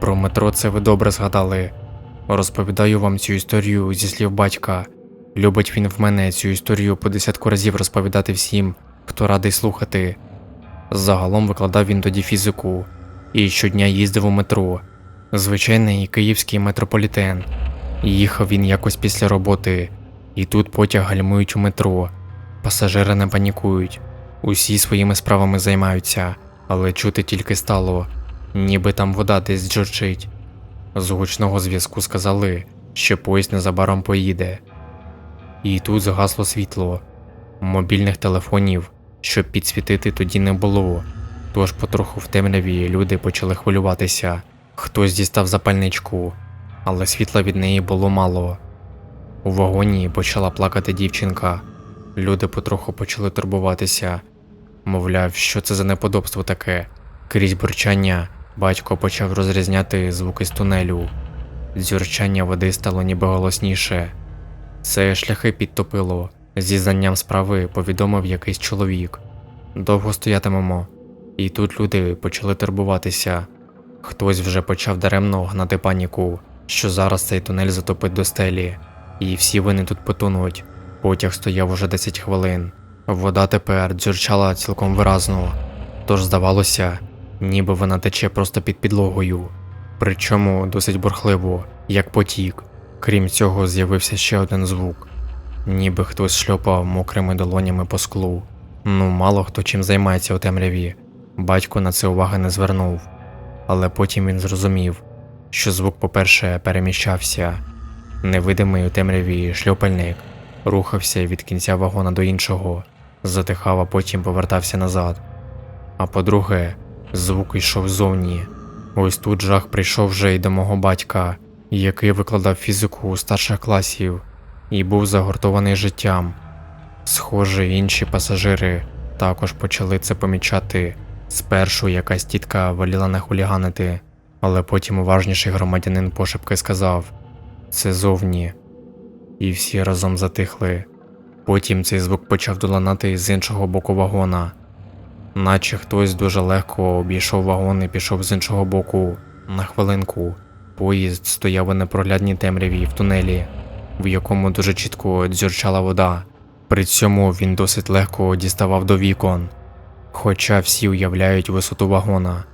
Про метро це ви добре згадали. Розповідаю вам цю історію зі слів батька. Любить він в мене цю історію по десятку разів розповідати всім, хто радий слухати. Загалом викладав він тоді фізику і щодня їздив у метро. Звичайний київський метрополітен. Їхав він якось після роботи, і тут потяг гальмують у метро. Пасажири не панікують, усі своїми справами займаються, але чути тільки стало, ніби там вода десь джурчить. З гучного зв'язку сказали, що поїзд незабаром поїде. І тут згасло світло. Мобільних телефонів, щоб підсвітити, тоді не було. Тож потроху в темряві люди почали хвилюватися. Хтось дістав запальничку, але світла від неї було мало. У вагоні почала плакати дівчинка. Люди потроху почали турбуватися. Мовляв, що це за неподобство таке. Крізь бурчання батько почав розрізняти звуки з тунелю. Дзюрчання води стало ніби голосніше. Це шляхи підтопило. Зі знанням справи повідомив якийсь чоловік. Довго стоятимемо. І тут люди почали турбуватися. Хтось вже почав даремно гнати паніку, що зараз цей тунель затопить до стелі, і всі вони тут потонуть. Потяг стояв уже 10 хвилин. Вода тепер дзюрчала цілком виразно, тож здавалося, ніби вона тече просто під підлогою, причому досить бурхливо, як потік. Крім цього, з'явився ще один звук, ніби хтось шльопав мокрими долонями по склу. Ну, мало хто чим займається у темряві. Батько на це уваги не звернув, але потім він зрозумів, що звук, по-перше, переміщався. Невидимий у темряві шльопальник рухався від кінця вагона до іншого, затихав, а потім повертався назад. А по-друге, звук йшов ззовні. Ось тут жах прийшов вже й до мого батька, який викладав фізику у старших класів і був загортований життям. Схоже, інші пасажири також почали це помічати. Спершу якась тітка воліла не хуліганити, але потім уважніший громадянин пошепки сказав це зовні. І всі разом затихли. Потім цей звук почав долинати з іншого боку вагона, наче хтось дуже легко обійшов вагон і пішов з іншого боку. На хвилинку поїзд стояв у непроглядній темряві в тунелі, в якому дуже чітко дзюрчала вода. При цьому він досить легко діставав до вікон, хоча всі уявляють висоту вагона,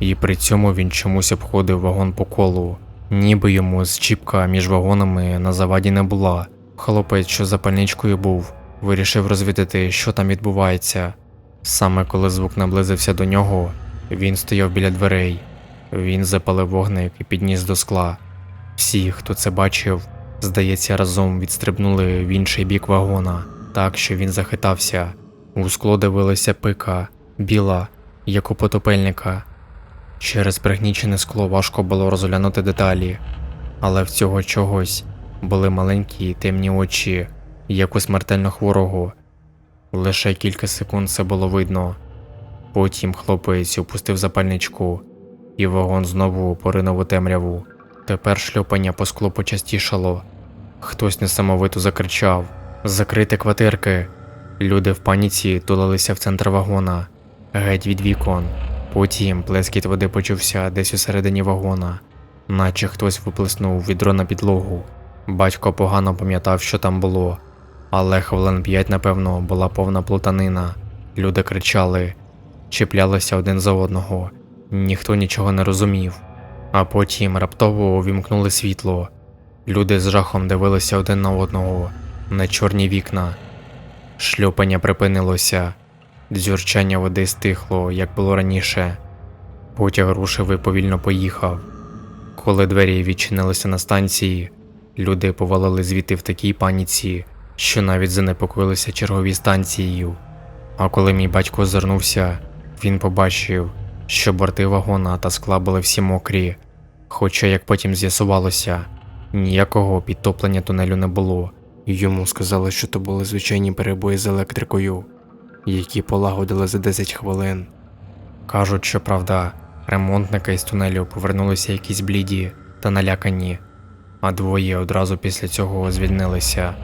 і при цьому він чомусь обходив вагон по колу, ніби йому зчіпка між вагонами на заваді не була. Хлопець, що запальничкою був, вирішив розвідати, що там відбувається. Саме коли звук наблизився до нього, він стояв біля дверей. Він запалив вогник і підніс до скла. Всі, хто це бачив, здається, разом відстрибнули в інший бік вагона, так що він захитався. У скло дивилася пика, біла, як у потопельника. Через пригнічене скло важко було розглянути деталі, але в цього чогось були маленькі темні очі, як у смертельно хворого. Лише кілька секунд це було видно. Потім хлопець опустив запальничку, і вагон знову поринув у темряву. Тепер шльопання по склу почастішало. Хтось несамовито закричав Закрити квартирки. Люди в паніці тулилися в центр вагона, геть від вікон. Потім плескіт води почувся десь у середині вагона, наче хтось виплеснув відро на підлогу. Батько погано пам'ятав, що там було, але хвилин п'ять, напевно, була повна плутанина. Люди кричали, чіплялися один за одного, ніхто нічого не розумів. А потім раптово увімкнули світло. Люди з жахом дивилися один на одного на чорні вікна. Шльопання припинилося, дзюрчання води стихло, як було раніше. Потяг рушив і повільно поїхав. Коли двері відчинилися на станції, люди повалили звідти в такій паніці, що навіть занепокоїлися чергові станцією. А коли мій батько озирнувся, він побачив, що борти вагона та скла були всі мокрі, хоча, як потім з'ясувалося, ніякого підтоплення тунелю не було. Йому сказали, що то були звичайні перебої з електрикою, які полагодили за 10 хвилин. Кажуть, що правда, ремонтники із тунелю повернулися якісь бліді та налякані, а двоє одразу після цього звільнилися.